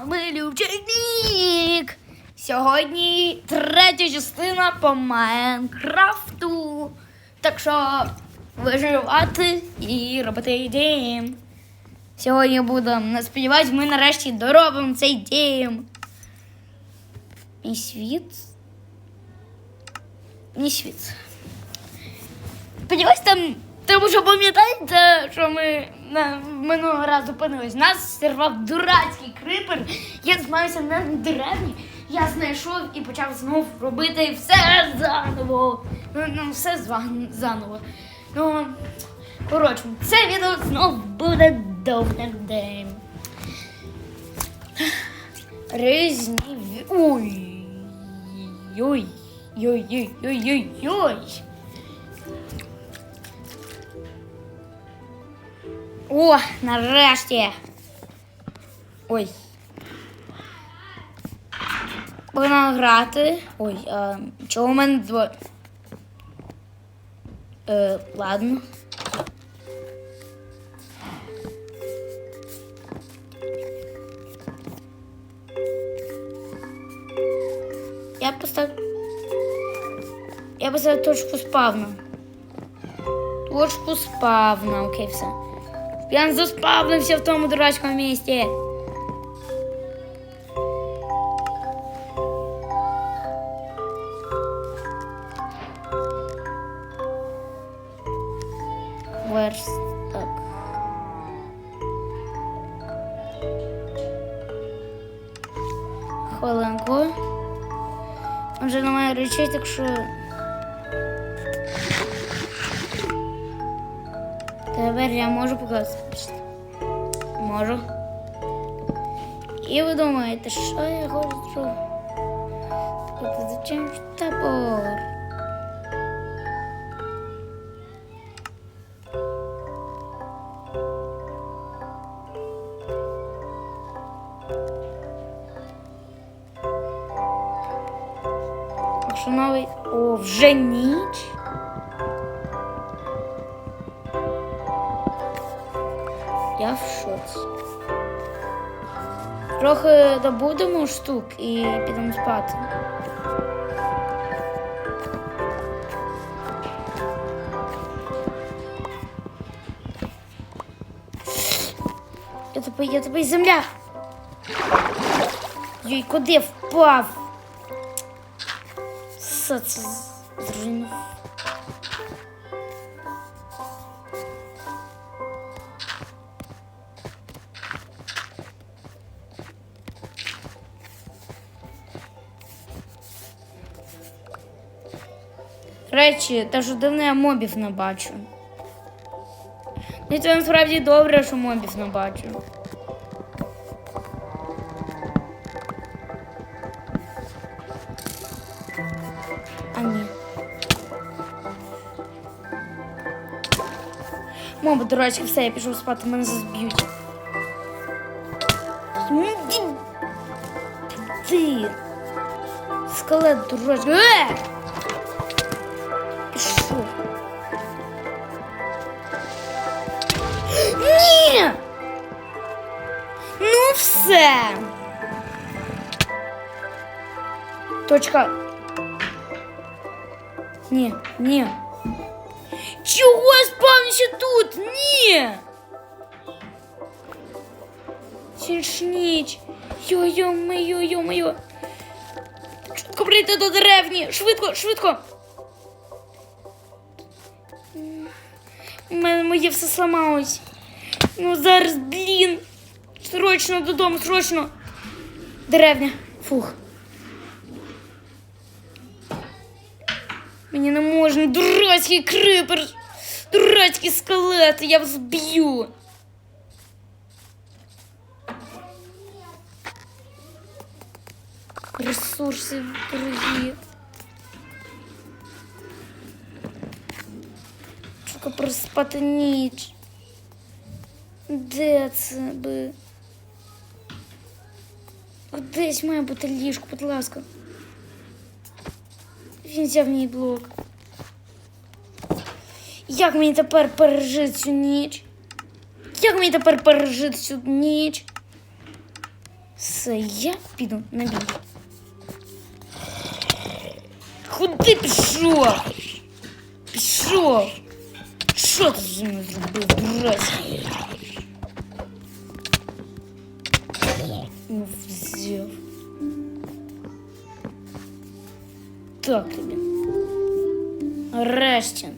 вами Сьогодні третя частина по Майнкрафту. Так що виживати і робити дім. Сьогодні будемо сподіваюсь, ми нарешті доробимо цей дім. Мій світ. Мій світ. Сподіваюсь, там. Тому що пам'ятаєте, що ми на минулого разу зупинились. Нас сірвав дурацький крипер. Я змагався на деревні. Я знайшов і почав знов робити все заново. Ну, ну все заново. Ну, коротше, це відео знов буде довгим день. Різні. Ой. Ой. Ой, О, нарешті. Ой. Будемо грати. Ой, а, чого у мене дво. Е, ладно. Я поставлю. Я поставлю точку спавна. Точку спавна, окей, все. Я заспавнився в тому дурацькому місці. Верстак. Хвилинку. Вже немає речей, так що. Тепер я можу показати. Можу. І ви думаєте, що я хочу? Зачем топор? Добудемо штук і підемо спати. Я тупий, я тупий земля. Йой, куди впав? Все це зруйнував. Речі, та що дивно я мобів не бачу. Ну, це насправді добре, що мобів не бачу. А ні. Моби, дурачки, все, я пішов спати, мене зазб'ють. Ти. Скелет, дурачка. Все. Точка. Ні, ні. Чого спавнився тут? Ні. Ще ж ніч. Йо-йо-моє, йо-моє. Швидко прийти до деревні. Швидко, швидко. У мене моє все сламалось. Ну зараз, блін. Срочно додому, срочно. Деревня. Фух. Мені не можна. Дурацький крипер. Дурацький скелет. Я вас б'ю. Ресурси дорогі. Сука, проспати ніч. Де це би? Десь має бути ліжко, будь ласка. Він взяв мій блок. Як мені тепер пережити цю ніч? Як мені тепер пережити цю ніч? Все, я піду на бій. Куди пішов? Пішов. Що ти зі мною зробив, дурацький? Взяв. Так тобі. Нарешті.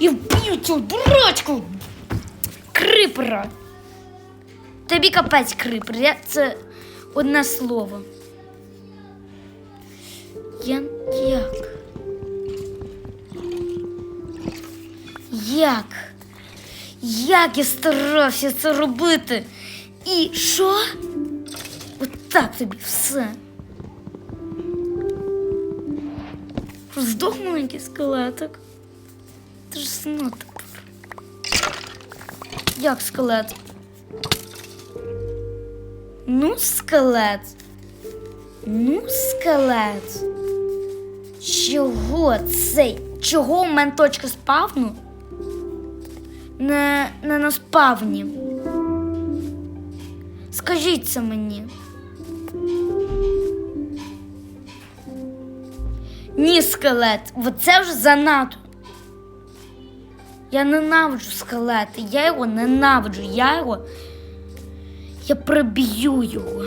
І вб'ю цю дурачку. Крипера. Тобі капець крипер. Я це одне слово. Я як? Як? Як я старався це робити? І що? От так тобі все. Здох маленький скелетик. Ти ж знов тепер. Як скелет? Ну, скелет. Ну, скелет. Чого цей? Чого у мене точка спавну? Не, не на спавні. Скажіть це мені. Ні, скелет, це вже занадто. Я ненавиджу скелети, я його ненавиджу, я його. Я приб'ю його.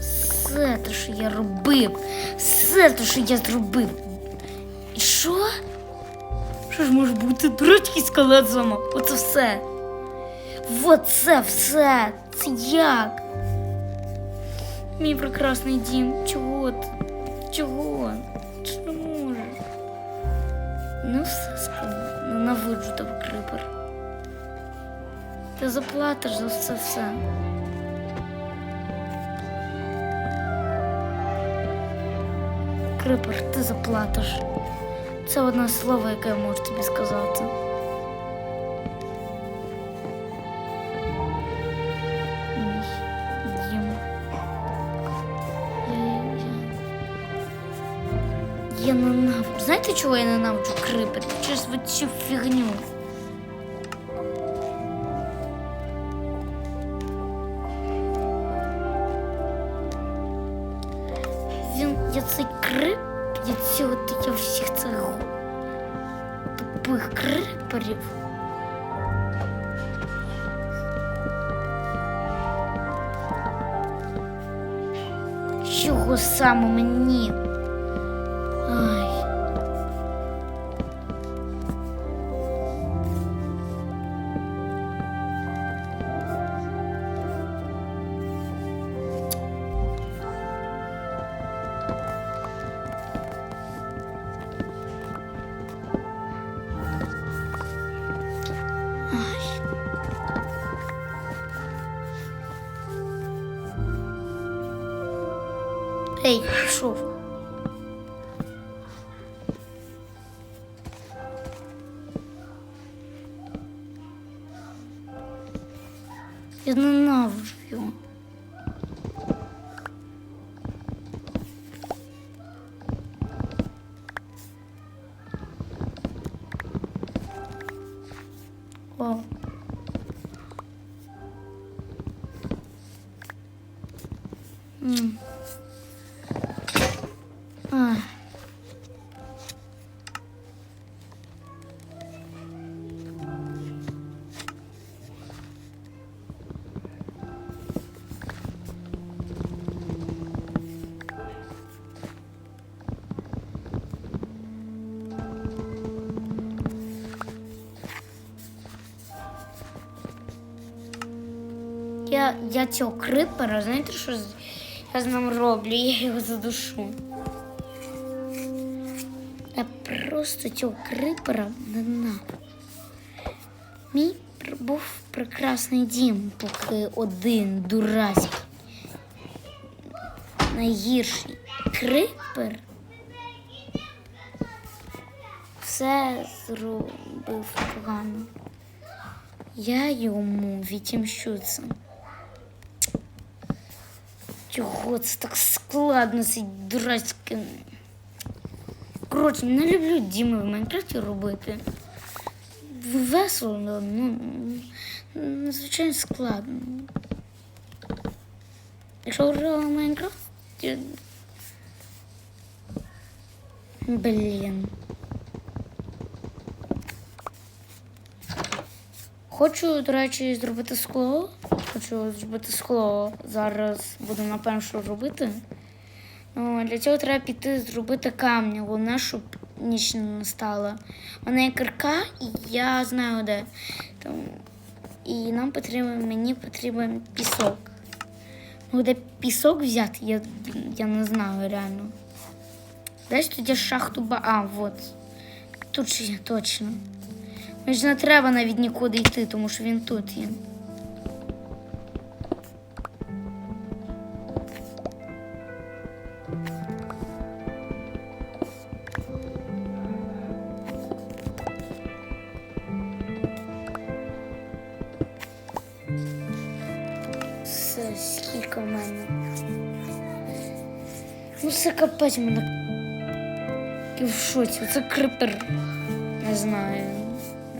Все те, що я робив, все те, що я зробив. Може бути дурацький скелет зама? Оце все. Вот це все. Це як? Мій прекрасний дім. Чого ти? Чого? Чи? Ну все скелет. Ненавиджу тебе крипер. Ти заплатиш за все все. Крипер, ти заплатиш. Це одне слово, яке я можу тобі сказати. Я, ненавиджу. Знаєте, чого я ненавиджу крипер? Через цю фігню. Він, я цей крип, я цього я всіх цих тупих криперів. Чого саме мені? Я ненавиджу його. Я, цього крипера, знаєте, що я з ним роблю? Я його задушу. Я просто цього крипера ненавиджу. Мій був прекрасний дім, поки один дурацький. Найгірший крипер все зробив погано. Я йому відімщу це. Чого це так складно, цей дурацький Коротше, не люблю Діми в Майнкрафті робити. Весело, ну, ну, надзвичайно складно. Якщо грали в Майнкрафт, я- Блін. Хочу, до речі, зробити скло. Хочу зробити скло. Зараз буду напевно що робити. О, для цього треба піти зробити камінь. Головне, щоб ніч не настала. У мене є кирка, і я знаю де. Там... І нам потрібен, мені потрібен пісок. Ну, де пісок взяти, я, я не знаю реально. Десь тут є шахту ба. А, от. Тут же є точно. Мені ж не треба навіть нікуди йти, тому що він тут є. Скільки в мене? Ну, це капець мене. І в шоці. Це крипер. Не знаю.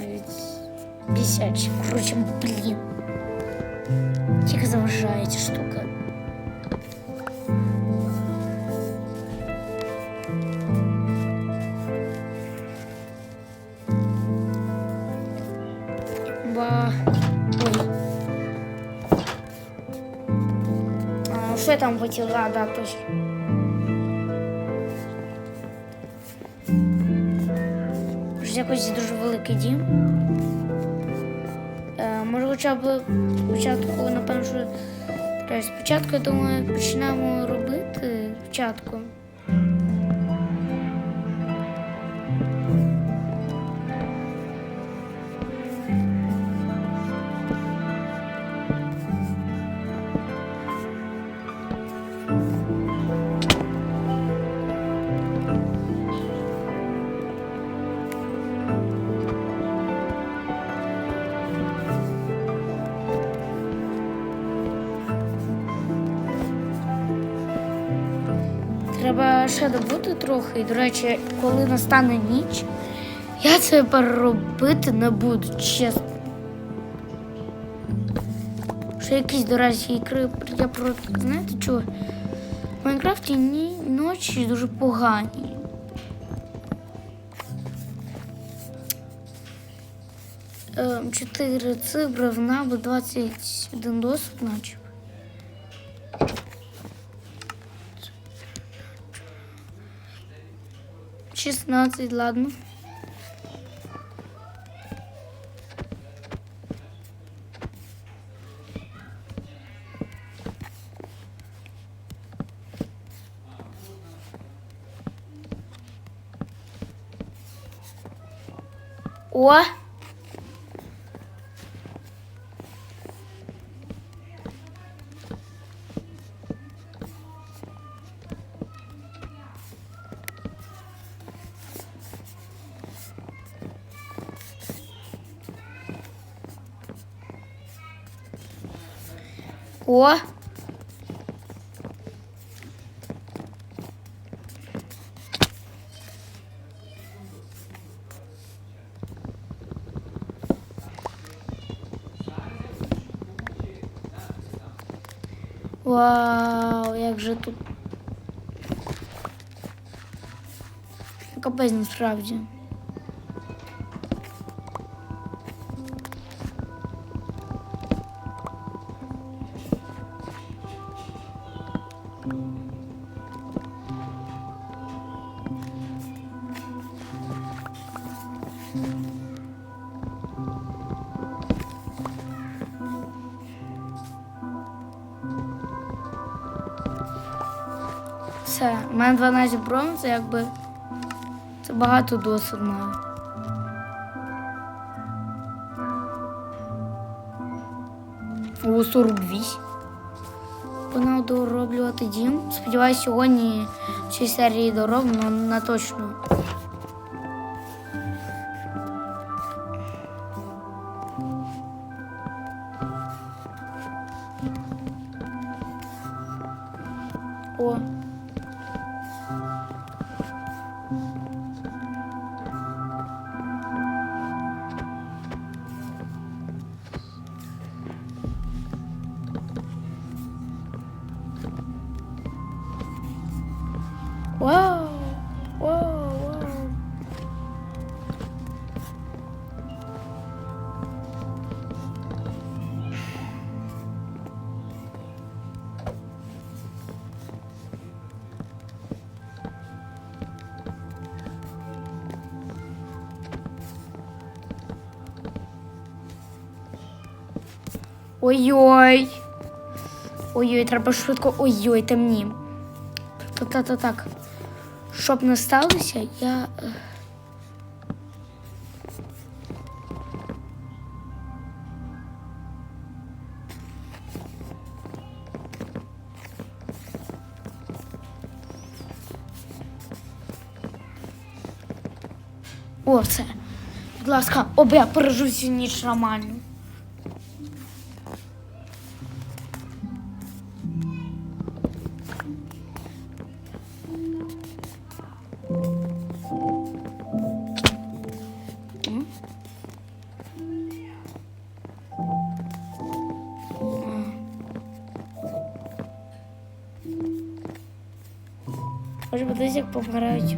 Навіть бісячий. Короче, блін. Тільки заважає ця штука. Хотіла? А, Вже. Якось дуже великий дім. Е, може, хоча б спочатку, напевно, що спочатку, я думаю, почнемо робити спочатку. Ще добути трохи. І, до речі, коли настане ніч, я це переробити не буду, чесно. Ще якийсь, до речі, ікри. Я про знаєте чого? В Майнкрафті ні, ночі дуже погані. Ем, Чотири цифри в набу 21 досвід, наче. 16, ладно. О! О! Вау, як же тут. Капець насправді. 12 бронз, це якби. Це багато досить маю. О, 48. Погнав дороблювати дім. Сподіваюсь, сьогодні в цій серії дороблю, але на точно. Ой-ой. Ой-ой, треба швидко. Ой-ой, темні. Так-так-так. Щоб не сталося, я. е, О, все. Будь ласка, об я пережу цю ніч нормально. Подивись, як помирають.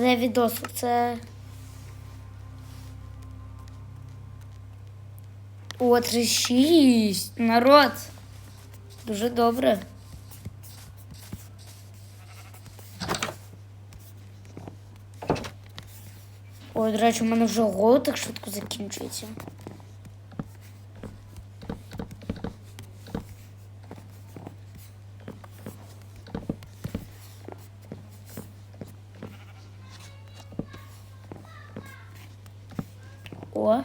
Це відос, Це. О, 36. Народ. Дуже добре. Ой, до речі, у мене вже голод так швидко закінчується. О.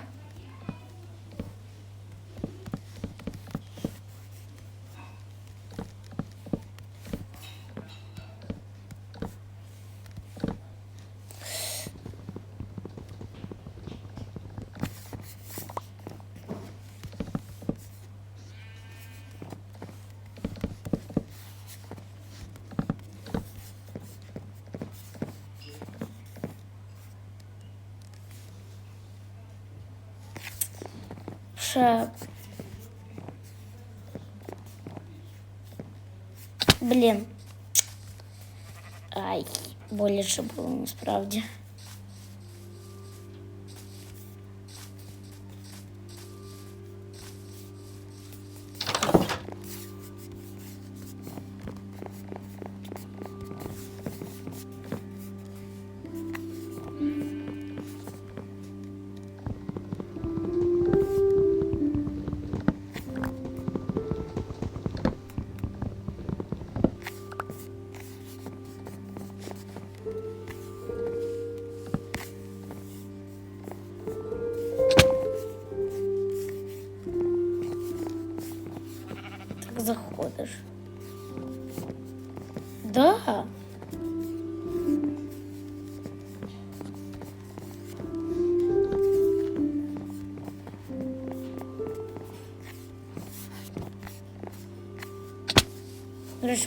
Ще. Блін. Ай, боляче було насправді.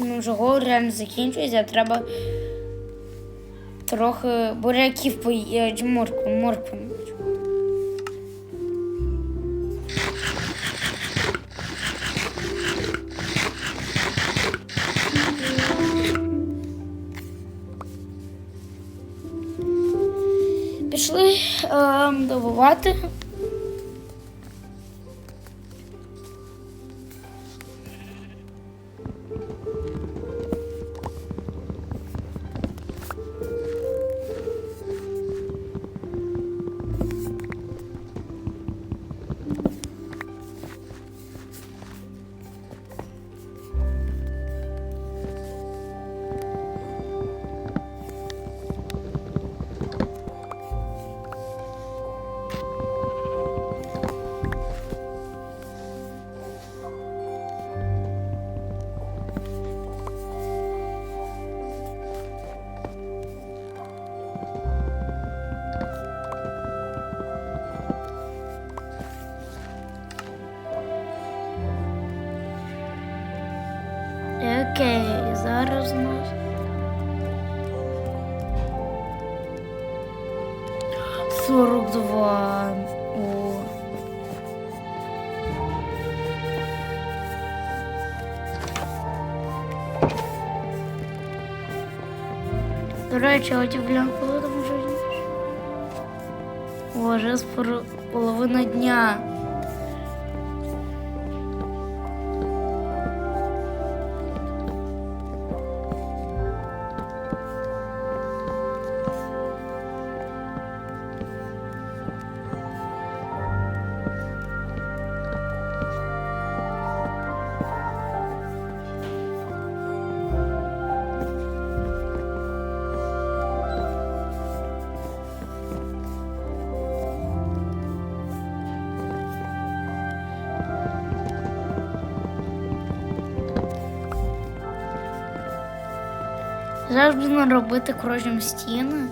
Ми вже голод реально закінчується, треба трохи буряків поїти, моркву, моркву. Пішли ем, добувати. Окей, зараз нас. Сорок два. О. До речі, а ті блін, коли там вже? О, вже скоро половина дня. Зараз будемо робити крожем стіни.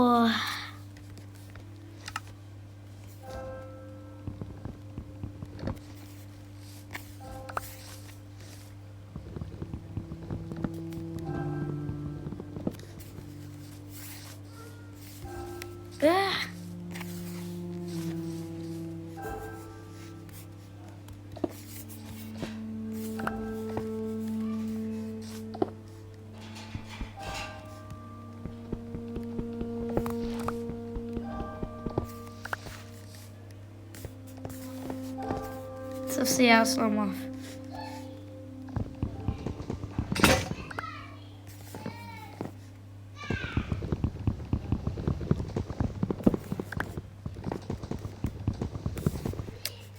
О. Це все я.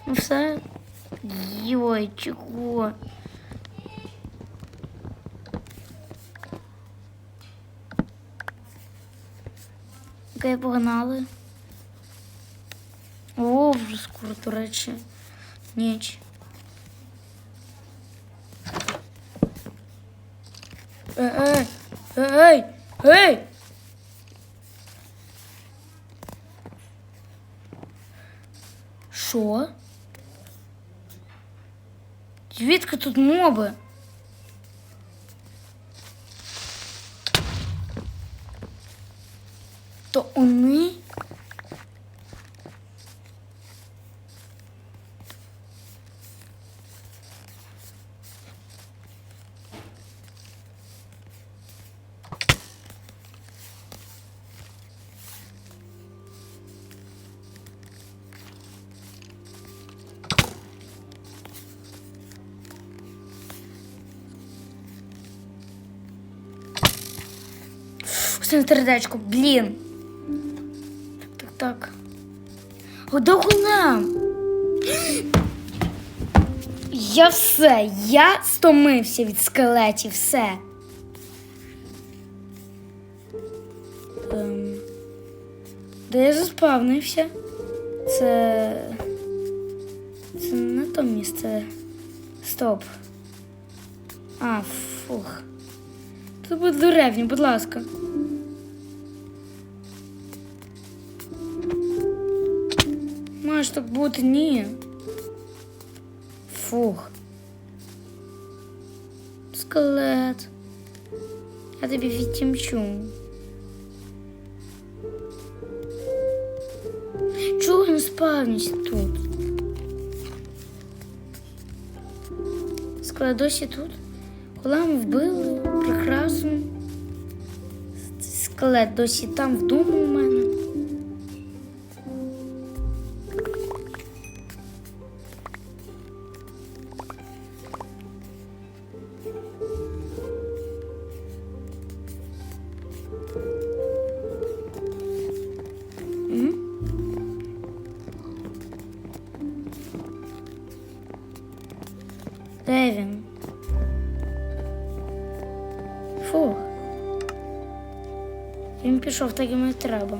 Ну все. Йой, чого? Окей, погнали. О, вже скоро, до речі. Ніч. Ей, ей, ей! Що? Звідки тут моби? На сердечко, блін. Так, так, так. Нам. Я все, я стомився від скелетів, все. Ем, де я заспавнився? Це. Це не то місце. Стоп. А, фух. Тут буде деревні, будь ласка. Так бути. Фух. Скелет. Я тобі відтімчу. Чого не спавнюсь тут? Скелет досі тут? Коли вбили, прекрасно. Скелет досі там вдома у мене. Де? Фух. Він пішов так і треба.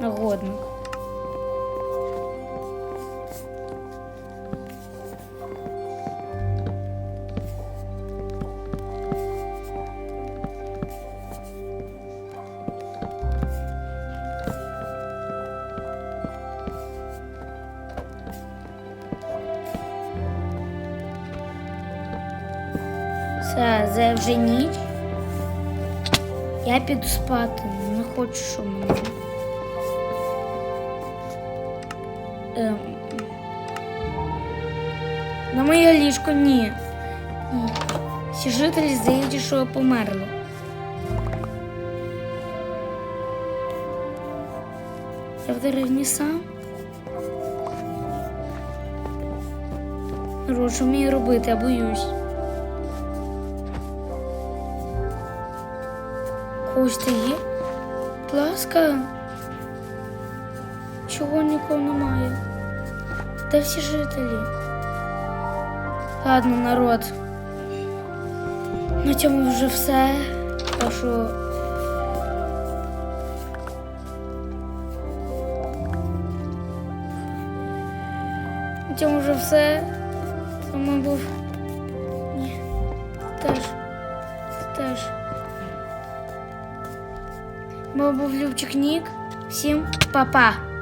Нагодник. Спати, не хочу, щоб мене. Ем. На моє ліжко ні. Всі жителі здається, що померли. Я в деревні сам. Що мені робити, я боюсь. Когось ти? Будь ласка. Чого нікого немає? Де всі жителі? Ладно, народ. На цьому вже все. Що. На цьому вже все. Мой був Любчик Нік. Всім па-па!